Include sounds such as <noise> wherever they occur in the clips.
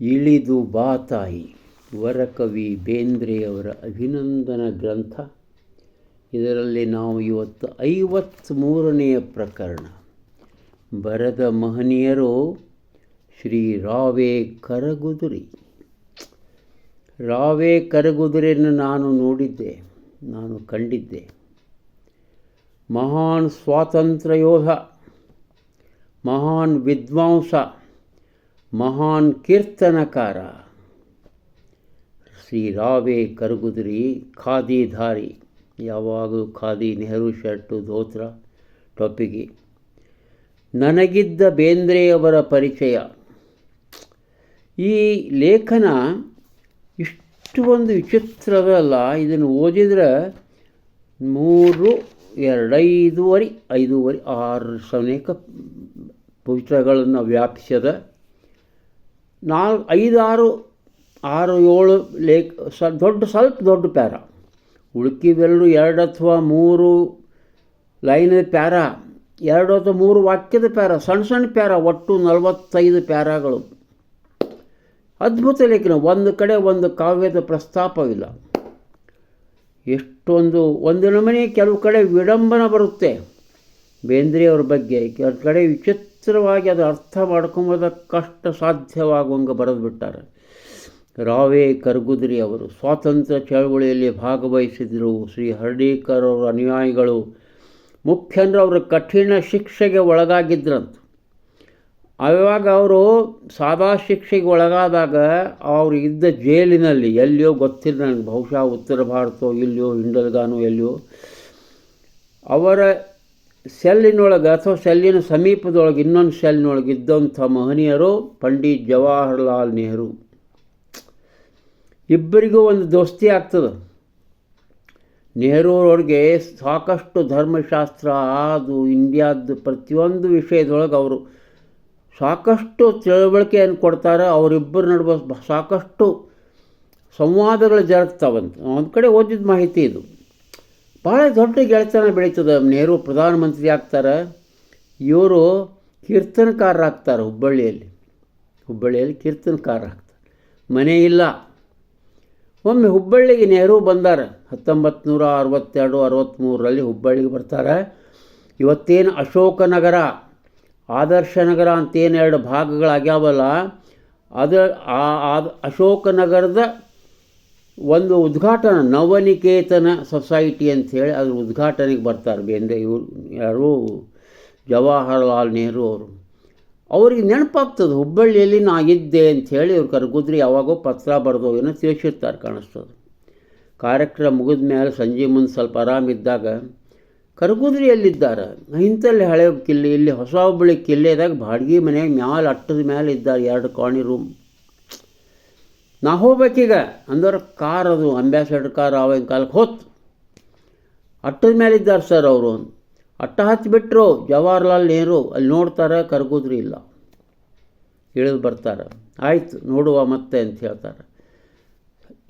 ಇಳಿದು ಬಾತಾಯಿ ವರಕವಿ ಬೇಂದ್ರೆಯವರ ಅಭಿನಂದನ ಗ್ರಂಥ. ಇದರಲ್ಲಿ ನಾವು ಇವತ್ತು ಐವತ್ತ್ಮೂರನೆಯ ಪ್ರಕರಣ. ಬರದ ಮಹನೀಯರು, ಶ್ರೀ ರಾವೆ ಕರಗುದುರಿ. ರಾವೆ ಕರಗುದುರೆಯನ್ನು ನಾನು ನೋಡಿದ್ದೆ. ನಾನು ಕಂಡಿದ್ದೆ. ಮಹಾನ್ ಸ್ವಾತಂತ್ರ್ಯ ಯೋಧ ಮಹಾನ್ ವಿದ್ವಾಂಸ, ಮಹಾನ್ ಕೀರ್ತನಕಾರ. ಶ್ರೀ ರಾವೆ ಖಾದಿ ಖಾದಿಧಾರಿ ಯಾವಾಗಲೂ ಖಾದಿ ನೆಹರು ಶರ್ಟು ಧೋತ್ರ ಟೊಪ್ಪಿಗೆ. ನನಗಿದ್ದ ಬೇಂದ್ರೆಯವರ ಪರಿಚಯ. ಈ ಲೇಖನ ಇಷ್ಟು ಒಂದು ವಿಚಿತ್ರದಲ್ಲ ಇದನ್ನು ಓದಿದ್ರೆ ಮೂರು ಎರಡೈದೂವರೆ ಐದೂವರೆ ಆರು ಸನೇಕ ಪುಸ್ತಕಗಳನ್ನು ವ್ಯಾಪಿಸದ. ನಾಲ್ಕು ಐದಾರು ಆರು ಏಳು ಲೇಖ, ಸ, ದೊಡ್ಡ, ಸ್ವಲ್ಪ ದೊಡ್ಡ ಪ್ಯಾರ. ಉಳ್ಕಿವೆರಡು ಎರಡು ಅಥವಾ ಮೂರು ಲೈನ್ ಪ್ಯಾರ. ಎರಡು ಅಥವಾ ಮೂರು ವಾಕ್ಯದ ಪ್ಯಾರ. ಸಣ್ಣ ಸಣ್ಣ ಪ್ಯಾರ. ಒಟ್ಟು ನಲವತ್ತೈದು ಪ್ಯಾರಾಗಳು. ಅದ್ಭುತ ಲೇಖನ. ಒಂದು ಕಡೆ ಒಂದು ಕಾವ್ಯದ ಪ್ರಸ್ತಾಪವಿಲ್ಲ. ಎಷ್ಟೊಂದು ಒಂದು ನಮನೆ ಕೆಲವು ಕಡೆ ವಿಡಂಬನ ಬರುತ್ತೆ. ಬೇಂದ್ರೆಯವ್ರ ಬಗ್ಗೆ ಕೆಲವು ಕಡೆ ವಿಚಿತ್ರವಾಗಿ ಅದು ಅರ್ಥ ಮಾಡ್ಕೊಂಬೋದಕ್ಕೆ ಕಷ್ಟ ಸಾಧ್ಯವಾಗುವಂಗೆ ಬರೆದು ಬಿಟ್ಟಾರೆ. ರಾವೆ ಕರ್ಗುದ್ರಿ ಅವರು ಸ್ವಾತಂತ್ರ್ಯ ಚಳವಳಿಯಲ್ಲಿ ಭಾಗವಹಿಸಿದರು. ಶ್ರೀ ಹರ್ಡೀಕರ್ ಅವರ ಅನುಯಾಯಿಗಳು ಮುಖ್ಯಂದ್ರೆ ಅವರು ಕಠಿಣ ಶಿಕ್ಷೆಗೆ ಒಳಗಾಗಿದ್ರಂತ. ಆವಾಗ ಅವರು ಸಾದಾ ಶಿಕ್ಷೆಗೆ ಒಳಗಾದಾಗ ಅವರು ಇದ್ದ ಜೈಲಿನಲ್ಲಿ ಎಲ್ಲಿಯೋ ಗೊತ್ತಿಲ್ಲ ನನಗೆ, ಬಹುಶಃ ಉತ್ತರ ಭಾರತೋ ಇಲ್ಲಿಯೋ ಹಿಂಡಲ್ಗಾನೋ ಎಲ್ಲಿಯೋ. ಅವರ ಸೆಲ್ಲಿನೊಳಗೆ ಅಥವಾ ಸೆಲ್ಲಿನ ಸಮೀಪದೊಳಗೆ ಇನ್ನೊಂದು ಸೆಲ್ನೊಳಗೆ ಇದ್ದಂಥ ಮಹನೀಯರು ಪಂಡಿತ್ ಜವಾಹರ್ಲಾಲ್ ನೆಹರು. ಇಬ್ಬರಿಗೂ ಒಂದು ದೋಸ್ತಿ ಆಗ್ತದೆ. ನೆಹರೂರವ್ರಿಗೆ ಸಾಕಷ್ಟು ಧರ್ಮಶಾಸ್ತ್ರ, ಅದು, ಇಂಡಿಯಾದ ಪ್ರತಿಯೊಂದು ವಿಷಯದೊಳಗೆ ಅವರು ಸಾಕಷ್ಟು ತಿಳುವಳಿಕೆಯನ್ನು ಕೊಡ್ತಾರೆ. ಅವರಿಬ್ಬರ ನಡುವೆ ಸಾಕಷ್ಟು ಸಂವಾದಗಳು ಜರುಗ್ತಾವಂತ. ಒಂದು ಕಡೆ ಓದಿದ ಮಾಹಿತಿ ಇದು. ಭಾಳ ದೊಡ್ಡ ಗೆಳೆತನ ಬೆಳೀತದೆ. ನೆಹರು ಪ್ರಧಾನಮಂತ್ರಿ ಆಗ್ತಾರೆ. ಇವರು ಕೀರ್ತನಕಾರರಾಗ್ತಾರೆ ಹುಬ್ಬಳ್ಳಿಯಲ್ಲಿ. ಹುಬ್ಬಳ್ಳಿಯಲ್ಲಿ ಕೀರ್ತನಕಾರ ಆಗ್ತಾರೆ ಮನೆ ಇಲ್ಲ. ಒಮ್ಮೆ ಹುಬ್ಬಳ್ಳಿಗೆ ನೆಹರು ಬಂದಾರೆ. ಹತ್ತೊಂಬತ್ತು ನೂರ ಅರವತ್ತೆರಡು ಅರವತ್ತ್ಮೂರರಲ್ಲಿ ಹುಬ್ಬಳ್ಳಿಗೆ ಬರ್ತಾರೆ. ಇವತ್ತೇನು ಅಶೋಕನಗರ? ಆದರ್ಶ ನಗರ ಅಂತೇನು ಎರಡು ಭಾಗಗಳಾಗ್ಯಾವಲ್ಲ, ಅದು ಆ ಅಶೋಕನಗರದ ಒಂದು ಉದ್ಘಾಟನ, ನವನಿಕೇತನ ಸೊಸೈಟಿ ಅಂಥೇಳಿ ಅದ್ರ ಉದ್ಘಾಟನೆಗೆ ಬರ್ತಾರೆ ಬೇಂದ್ರೆ ಇವರು, ಯಾರು? ಜವಾಹರ್ಲಾಲ್ ನೆಹರು ಅವರು. ಅವ್ರಿಗೆ ನೆನಪಾಗ್ತದೆ, ಹುಬ್ಬಳ್ಳಿಯಲ್ಲಿ ನಾ ಇದ್ದೆ ಅಂಥೇಳಿ ಇವ್ರು ಕರ್ಗುದ್ರಿ ಯಾವಾಗೋ ಪತ್ರ ಬರೆದು ಏನೋ ತಿಳಿಸಿರ್ತಾರೆ ಕಾಣಿಸ್ತದೆ. ಕಾರ್ಯಕ್ರಮ ಮುಗಿದ ಮೇಲೆ ಸಂಜೆ ಮುಂದೆ ಸ್ವಲ್ಪ ಆರಾಮಿದ್ದಾಗ ಕರಗುದ್ರಿಯಲ್ಲಿದ್ದಾರೆ ಇಂಥಲ್ಲಿ ಹಳೆ ಕಿಲ್ಲಿ, ಇಲ್ಲಿ ಹೊಸ ಹುಬ್ಬಳ್ಳಿ ಕಿಲ್ಲೆದಾಗ ಬಾಡಿಗೆ ಮನೆಯಾಗ ಮ್ಯಾಲೆ ಅಟ್ಟದ ಮ್ಯಾಲೆ ಇದ್ದಾರೆ ಎರಡು ಕಾಣಿ ರೂಮ್ ನಾ ಹೋಗ್ಬೇಕೀಗ ಅಂದ್ರೆ ಕಾರ್ ಅದು ಅಂಬ್ಯಾಸಡರ್ ಕಾರ್ ಆವಾಗಿನ ಕಾಲಕ್ಕೆ ಹೊತ್ತು. ಅಟ್ಟದ ಮೇಲೆ ಇದ್ದಾರೆ ಸರ್ ಅವರು. ಅಟ್ಟ ಹಚ್ಚಿಬಿಟ್ರು ಜವಾಹರ್ಲಾಲ್ ನೆಹರು, ಅಲ್ಲಿ ನೋಡ್ತಾರೆ ಕರಗುದ್ರಿ ಇಲ್ಲ. ಇಳಿದು ಬರ್ತಾರೆ. ಆಯ್ತು, ನೋಡುವ ಮತ್ತೆ ಅಂತ ಹೇಳ್ತಾರೆ.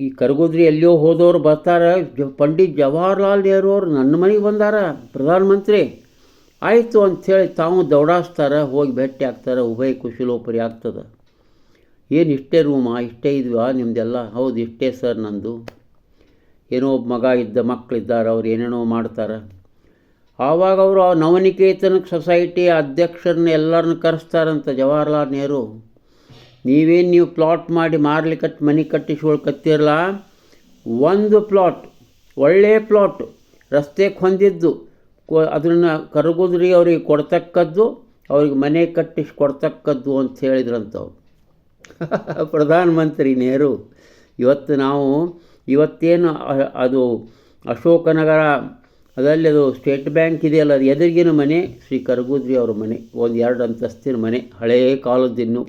ಈ ಕರಗುದ್ರಿ ಎಲ್ಲಿಯೋ ಹೋದವ್ರು ಬರ್ತಾರೆ. ಪಂಡಿತ್ ಜವಾಹರ್ಲಾಲ್ ನೆಹರು ಅವರು ನನ್ನ ಮನೆಗೆ ಬಂದಾರ, ಪ್ರಧಾನಮಂತ್ರಿ. ಆಯಿತು ಅಂಥೇಳಿ ತಾವು ದೌಡಾಸ್ತಾರೆ, ಹೋಗಿ ಭೇಟಿ ಆಗ್ತಾರೆ, ಉಭಯ ಕುಶಲೋಪರಿ ಆಗ್ತದೆ. ಏನು ಇಷ್ಟೇ ರೂಮ, ಇಷ್ಟೇ ಇದ್ವಾ ನಿಮ್ಮದೆಲ್ಲ ಹೌದು, ಇಷ್ಟೇ ಸರ್ ನಂದು. ಏನೋ ಒಬ್ಬ ಮಗ ಇದ್ದ ಮಕ್ಕಳಿದ್ದಾರೆ ಅವ್ರು ಏನೇನೋ ಮಾಡ್ತಾರೆ. ಆವಾಗ ಅವರು ನವನಿಕೇತನ ಸೊಸೈಟಿ ಅಧ್ಯಕ್ಷರನ್ನ ಎಲ್ಲರನ್ನ ಕರೆಸ್ತಾರಂತ ಜವಾಹರ್ಲಾಲ್ ನೆಹರು. ನೀವೇನು ನೀವು ಪ್ಲಾಟ್ ಮಾಡಿ ಮಾರ್ಲಿಕ್ಕೆ ಮನೆ ಕಟ್ಟಿಸ್ಕೊಳ್ಕತ್ತಿರಲ್ಲ ಒಂದು ಪ್ಲಾಟ್ ಒಳ್ಳೆಯ ಪ್ಲಾಟ್ ರಸ್ತೆಗೆ ಹೊಂದಿದ್ದು ಅದನ್ನು ಕರಗುದ್ರಿ ಅವ್ರಿಗೆ ಕೊಡ್ತಕ್ಕದ್ದು, ಅವ್ರಿಗೆ ಮನೆ ಕಟ್ಟಿಸಿ ಕೊಡ್ತಕ್ಕದ್ದು ಅಂತ ಹೇಳಿದ್ರಂಥವ್ರು <laughs> ಪ್ರಧಾನಮಂತ್ರಿ ನೆಹರು, ಇವತ್ತು ನಾವು, ಇವತ್ತೇನು ಅದು ಅಶೋಕನಗರ, ಅದರಲ್ಲಿ ಅದು ಸ್ಟೇಟ್ ಬ್ಯಾಂಕ್ ಇದೆಯಲ್ಲ, ಅದು ಎದುರಿಗಿನ ಮನೆ, ಶ್ರೀ ಕರಗುದ್ರಿ ಅವ್ರ ಮನೆ, ಒಂದು ಎರಡು ಅಂತಸ್ತಿನ ಮನೆ ಹಳೆಯ ಕಾಲದಿನ್ನು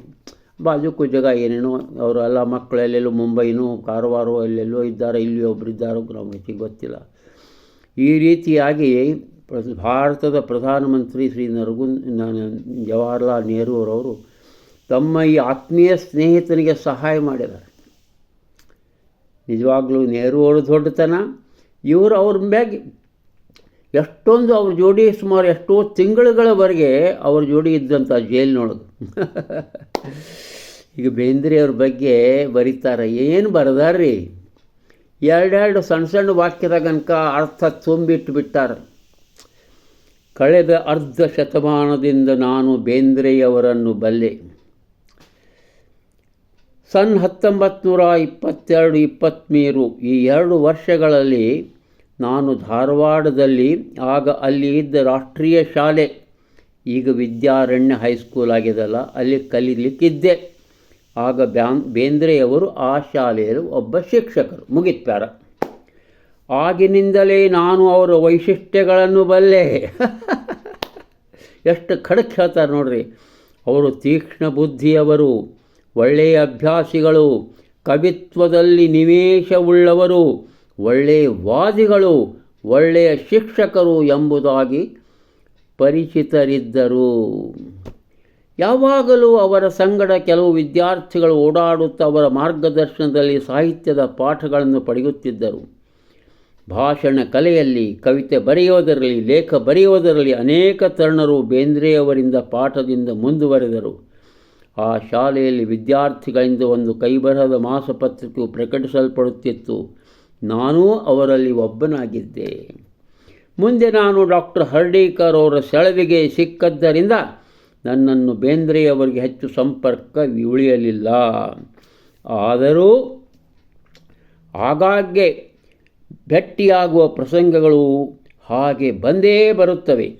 ಬಾಜುಕು ಜಾಗ ಏನೇನೋ, ಅವರು ಎಲ್ಲ ಮಕ್ಕಳು ಎಲ್ಲೆಲ್ಲೋ ಮುಂಬೈನೂ, ಕಾರವಾರೋ ಎಲ್ಲೆಲ್ಲೋ ಇದ್ದಾರೆ ಇಲ್ಲಿ ಒಬ್ಬರು ಇದ್ದಾರೋ ನಮಗೆ ಗೊತ್ತಿಲ್ಲ. ಈ ರೀತಿಯಾಗಿ ಭಾರತದ ಪ್ರಧಾನಮಂತ್ರಿ ಶ್ರೀ ನರಗು ಜವಾಹರ್ಲಾಲ್ ನೆಹರು ಅವರು ತಮ್ಮ ಈ ಆತ್ಮೀಯ ಸ್ನೇಹಿತನಿಗೆ ಸಹಾಯ ಮಾಡಿದ್ದಾರೆ. ನಿಜವಾಗ್ಲೂ ನೆಹರು ಅವರು ದೊಡ್ಡತನ, ಇವರು ಅವ್ರ ಮ್ಯಾಗೆ ಎಷ್ಟೊಂದು ಅವ್ರ ಜೋಡಿ ಸುಮಾರು ಎಷ್ಟೋ ತಿಂಗಳುಗಳವರೆಗೆ ಅವ್ರ ಜೋಡಿ ಇದ್ದಂಥ ಜೈಲಿನೊಳಗೆ ಈಗ ಬೇಂದ್ರೆಯವ್ರ ಬಗ್ಗೆ ಬರೀತಾರೆ. ಏನು ಬರದಾರ್ರಿ? ಎರಡೆರಡು ಸಣ್ಣ ಸಣ್ಣ ವಾಕ್ಯದಾಗನಕ ಅರ್ಥ ತುಂಬಿಟ್ಟು ಬಿಟ್ಟಾರೆ. ಕಳೆದ ಅರ್ಧ ಶತಮಾನದಿಂದ ನಾನು ಬೇಂದ್ರೆಯವರನ್ನು ಬಲ್ಲೆ. ಸನ್ ಹತ್ತೊಂಬತ್ತು ನೂರ ಇಪ್ಪತ್ತೆರಡು, ಇಪ್ಪತ್ತ್ಮೂರು ಈ ಎರಡು ವರ್ಷಗಳಲ್ಲಿ ನಾನು ಧಾರವಾಡದಲ್ಲಿ, ಆಗ ಅಲ್ಲಿ ಇದ್ದ ರಾಷ್ಟ್ರೀಯ ಶಾಲೆ, ಈಗ ವಿದ್ಯಾರಣ್ಯ ಹೈಸ್ಕೂಲ್ ಆಗಿದೆಲ್ಲ, ಅಲ್ಲಿ ಕಲೀಲಿಕ್ಕಿದ್ದೆ. ಆಗ ಬ್ಯಾನ್ ಬೇಂದ್ರೆಯವರು ಆ ಶಾಲೆಯಲ್ಲಿ ಒಬ್ಬ ಶಿಕ್ಷಕರು ಮುಗಿತಾರ ಆಗಿನಿಂದಲೇ ನಾನು ಅವರ ವೈಶಿಷ್ಟ್ಯಗಳನ್ನು ಬಲ್ಲೆ. <laughs> ಎಷ್ಟು ಖಡಕ್ ಹೇಳ್ತಾರೆ ನೋಡ್ರಿ. ಅವರು ತೀಕ್ಷ್ಣ ಬುದ್ಧಿಯವರು, ಒಳ್ಳೆಯ ಅಭ್ಯಾಸಿಗಳು, ಕವಿತ್ವದಲ್ಲಿ ನಿವೇಶವುಳ್ಳವರು ಒಳ್ಳೆಯ ವಾದಿಗಳು, ಒಳ್ಳೆಯ ಶಿಕ್ಷಕರು ಎಂಬುದಾಗಿ ಪರಿಚಿತರಿದ್ದರು. ಯಾವಾಗಲೂ ಅವರ ಸಂಗಡ ಕೆಲವು ವಿದ್ಯಾರ್ಥಿಗಳು ಓಡಾಡುತ್ತಾ ಅವರ ಮಾರ್ಗದರ್ಶನದಲ್ಲಿ ಸಾಹಿತ್ಯದ ಪಾಠಗಳನ್ನು ಪಡೆಯುತ್ತಿದ್ದರು. ಭಾಷಣ ಕಲೆಯಲ್ಲಿ, ಕವಿತೆ ಬರೆಯೋದರಲ್ಲಿ, ಲೇಖ ಬರೆಯೋದರಲ್ಲಿ ಅನೇಕ ತರುಣರು ಬೇಂದ್ರೆಯವರಿಂದ ಪಾಠದಿಂದ ಮುಂದುವರೆದರು. ಆ ಶಾಲೆಯಲ್ಲಿ ವಿದ್ಯಾರ್ಥಿಗಳಿಂದ ಒಂದು ಕೈಬರಹದ ಮಾಸಪತ್ರಿಕೆಯು ಪ್ರಕಟಿಸಲ್ಪಡುತ್ತಿತ್ತು. ನಾನೂ ಅವರಲ್ಲಿ ಒಬ್ಬನಾಗಿದ್ದೆ. ಮುಂದೆ ನಾನು ಡಾಕ್ಟರ್ ಹರ್ಡೀಕರ್ ಅವರ ಸೆಳವಿಗೆ ಸಿಕ್ಕದ್ದರಿಂದ ನನ್ನನ್ನು ಬೇಂದ್ರೆಯವರಿಗೆ ಹೆಚ್ಚು ಸಂಪರ್ಕ ಉಳಿಯಲಿಲ್ಲ. ಆದರೂ ಆಗಾಗ್ಗೆ ಭೆಟ್ಟಿಯಾಗುವ ಪ್ರಸಂಗಗಳು ಹಾಗೆ ಬಂದೇ ಬರುತ್ತವೆ.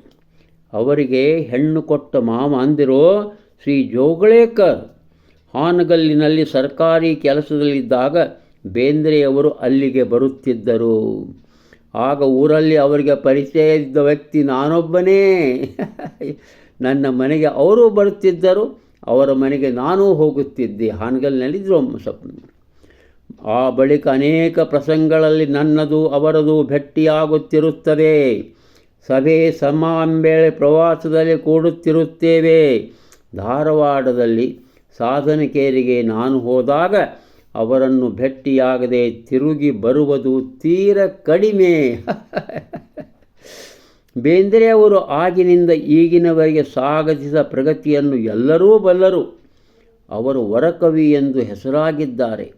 ಅವರಿಗೆ ಹೆಣ್ಣು ಕೊಟ್ಟ ಮಾಮ ಅಂದಿರೋ ಶ್ರೀ ಜೋಗಳೇಕರ್ ಹಾನಗಲ್ಲಿನಲ್ಲಿ ಸರ್ಕಾರಿ ಕೆಲಸದಲ್ಲಿದ್ದಾಗ ಬೇಂದ್ರೆಯವರು ಅಲ್ಲಿಗೆ ಬರುತ್ತಿದ್ದರು. ಆಗ ಊರಲ್ಲಿ ಅವರಿಗೆ ಪರಿಚಯ ಇದ್ದ ವ್ಯಕ್ತಿ ನಾನೊಬ್ಬನೇ. <laughs> ನನ್ನ ಮನೆಗೆ ಅವರು ಬರುತ್ತಿದ್ದರು, ಅವರ ಮನೆಗೆ ನಾನೂ ಹೋಗುತ್ತಿದ್ದೆ. ಹಾನಗಲ್ನಲ್ಲಿದ್ದರು ಸ್ವಪ್ನ ಆ ಬಳಿಕ ಅನೇಕ ಪ್ರಸಂಗಗಳಲ್ಲಿ ನನ್ನದು ಅವರದು ಭೆಟ್ಟಿಯಾಗುತ್ತಿರುತ್ತದೆ. ಸಭೆ ಸಮಾಂಬೇಳೆ ಪ್ರವಾಸದಲ್ಲಿ ಕೂಡುತ್ತಿರುತ್ತೇವೆ. ಧಾರವಾಡದಲ್ಲಿ ಸಾಧನಕೇರಿಗೆ ನಾನು ಹೋದಾಗ ಅವರನ್ನು ಭೆಟ್ಟಿಯಾಗದೆ ತಿರುಗಿ ಬರುವುದು ತೀರ ಕಡಿಮೆ. ಬೇಂದ್ರೆಯವರು ಆಗಿನಿಂದ ಈಗಿನವರೆಗೆ ಸಾಗಿಸಿದ ಪ್ರಗತಿಯನ್ನು ಎಲ್ಲರೂ ಬಲ್ಲರು. ಅವರು ವರಕವಿ ಎಂದು ಹೆಸರಾಗಿದ್ದಾರೆ.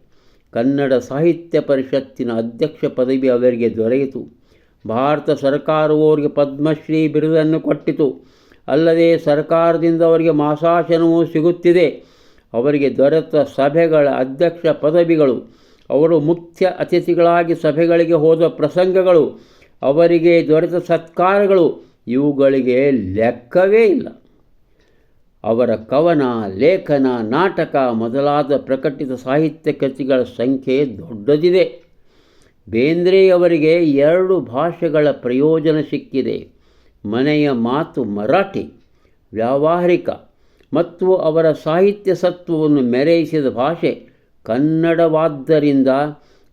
ಕನ್ನಡ ಸಾಹಿತ್ಯ ಪರಿಷತ್ತಿನ ಅಧ್ಯಕ್ಷ ಪದವಿ ಅವರಿಗೆ ದೊರೆಯಿತು. ಭಾರತ ಸರ್ಕಾರವು ಅವರಿಗೆ ಪದ್ಮಶ್ರೀ ಬಿರುದನ್ನು ಕೊಟ್ಟಿತು. ಅಲ್ಲದೆ ಸರ್ಕಾರದಿಂದ ಅವರಿಗೆ ಮಾಸಾಶನವೂ ಸಿಗುತ್ತಿದೆ. ಅವರಿಗೆ ದೊರೆತ ಸಭೆಗಳ ಅಧ್ಯಕ್ಷ ಪದವಿಗಳು, ಅವರು ಮುಖ್ಯ ಅತಿಥಿಗಳಾಗಿ ಸಭೆಗಳಿಗೆ ಹೋದ ಪ್ರಸಂಗಗಳು, ಅವರಿಗೆ ದೊರೆತ ಸತ್ಕಾರಗಳು, ಇವುಗಳಿಗೆ ಲೆಕ್ಕವೇ ಇಲ್ಲ. ಅವರ ಕವನ, ಲೇಖನ, ನಾಟಕ ಮೊದಲಾದ ಪ್ರಕಟಿತ ಸಾಹಿತ್ಯ ಕೃತಿಗಳ ಸಂಖ್ಯೆ ದೊಡ್ಡದಿದೆ. ಬೇಂದ್ರೆಯವರಿಗೆ ಎರಡು ಭಾಷೆಗಳ ಪ್ರಯೋಜನ ಸಿಕ್ಕಿದೆ. ಮನೆಯ ಮಾತು ಮರಾಠಿ, ವ್ಯಾವಹಾರಿಕ ಮತ್ತು ಅವರ ಸಾಹಿತ್ಯ ಸತ್ವವನ್ನು ಮೆರೆಯಿಸಿದ ಭಾಷೆ ಕನ್ನಡವಾದ್ದರಿಂದ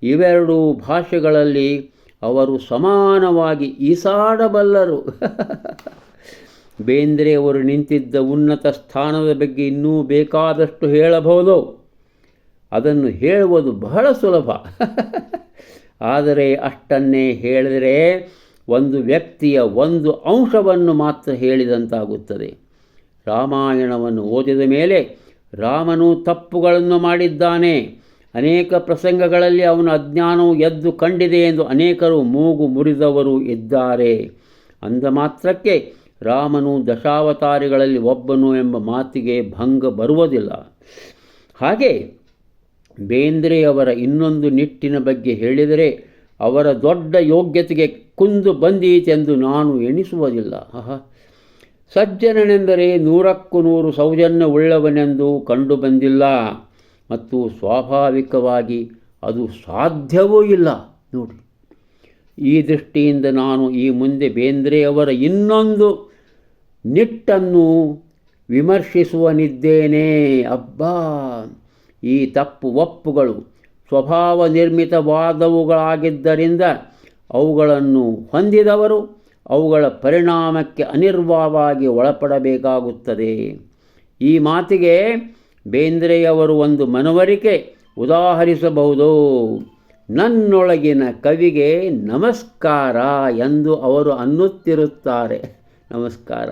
ಇವೆರಡೂ ಭಾಷೆಗಳಲ್ಲಿ ಅವರು ಸಮಾನವಾಗಿ ಈಸಾಡಬಲ್ಲರು. <laughs> ಬೇಂದ್ರೆಯವರು ನಿಂತಿದ್ದ ಉನ್ನತ ಸ್ಥಾನದ ಬಗ್ಗೆ ಇನ್ನೂ ಬೇಕಾದಷ್ಟು ಹೇಳಬಹುದು. ಅದನ್ನು ಹೇಳುವುದು ಬಹಳ ಸುಲಭ. <laughs> ಆದರೆ ಅಷ್ಟನ್ನೇ ಹೇಳಿದರೆ ಒಂದು ವ್ಯಕ್ತಿಯ ಒಂದು ಅಂಶವನ್ನು ಮಾತ್ರ ಹೇಳಿದಂತಾಗುತ್ತದೆ. ರಾಮಾಯಣವನ್ನು ಓದಿದ ಮೇಲೆ ರಾಮನು ತಪ್ಪುಗಳನ್ನು ಮಾಡಿದ್ದಾನೆ. ಅನೇಕ ಪ್ರಸಂಗಗಳಲ್ಲಿ ಅವನ ಅಜ್ಞಾನವು ಎದ್ದು ಕಂಡಿದೆ ಎಂದು ಅನೇಕರು ಮೂಗು ಮುರಿದವರು ಇದ್ದಾರೆ. ಅಂದ ಮಾತ್ರಕ್ಕೆ ರಾಮನು ದಶಾವತಾರಿಗಳಲ್ಲಿ ಒಬ್ಬನು ಎಂಬ ಮಾತಿಗೆ ಭಂಗ ಬರುವುದಿಲ್ಲ. ಹಾಗೆ ಬೇಂದ್ರೆಯವರ ಇನ್ನೊಂದು ನಿಟ್ಟಿನ ಬಗ್ಗೆ ಹೇಳಿದರೆ ಅವರ ದೊಡ್ಡ ಯೋಗ್ಯತೆಗೆ ಕುಂದು ಬಂದೀತೆಂದು ನಾನು ಎಣಿಸುವುದಿಲ್ಲ. ಆಹಾ ಸಜ್ಜನನೆಂದರೆ ನೂರಕ್ಕೂ ನೂರು ಸೌಜನ್ಯ ಉಳ್ಳವನೆಂದು ಕಂಡುಬಂದಿಲ್ಲ ಮತ್ತು ಸ್ವಾಭಾವಿಕವಾಗಿ ಅದು ಸಾಧ್ಯವೂ ಇಲ್ಲ. ನೋಡಿ, ಈ ದೃಷ್ಟಿಯಿಂದ ನಾನು ಈ ಮುಂದೆ ಬೇಂದ್ರೆಯವರ ಇನ್ನೊಂದು ನಿಟ್ಟನ್ನು ವಿಮರ್ಶಿಸುವನಿದ್ದೇನೆ ಅಬ್ಬಾ, ಈ ತಪ್ಪು ಒಪ್ಪುಗಳು ಸ್ವಭಾವ ನಿರ್ಮಿತವಾದವುಗಳಾಗಿದ್ದರಿಂದ ಅವುಗಳನ್ನು ಹೊಂದಿದವರು ಅವುಗಳ ಪರಿಣಾಮಕ್ಕೆ ಅನಿರ್ವಾವಾಗಿ ಒಳಪಡಬೇಕಾಗುತ್ತದೆ. ಈ ಮಾತಿಗೆ ಬೇಂದ್ರೆಯವರು ಒಂದು ಮನವರಿಕೆ ಉದಾಹರಿಸಬಹುದು. ನನ್ನೊಳಗಿನ ಕವಿಗೆ ನಮಸ್ಕಾರ ಎಂದು ಅವರು ಅನ್ನುತ್ತಿರುತ್ತಾರೆ. ನಮಸ್ಕಾರ.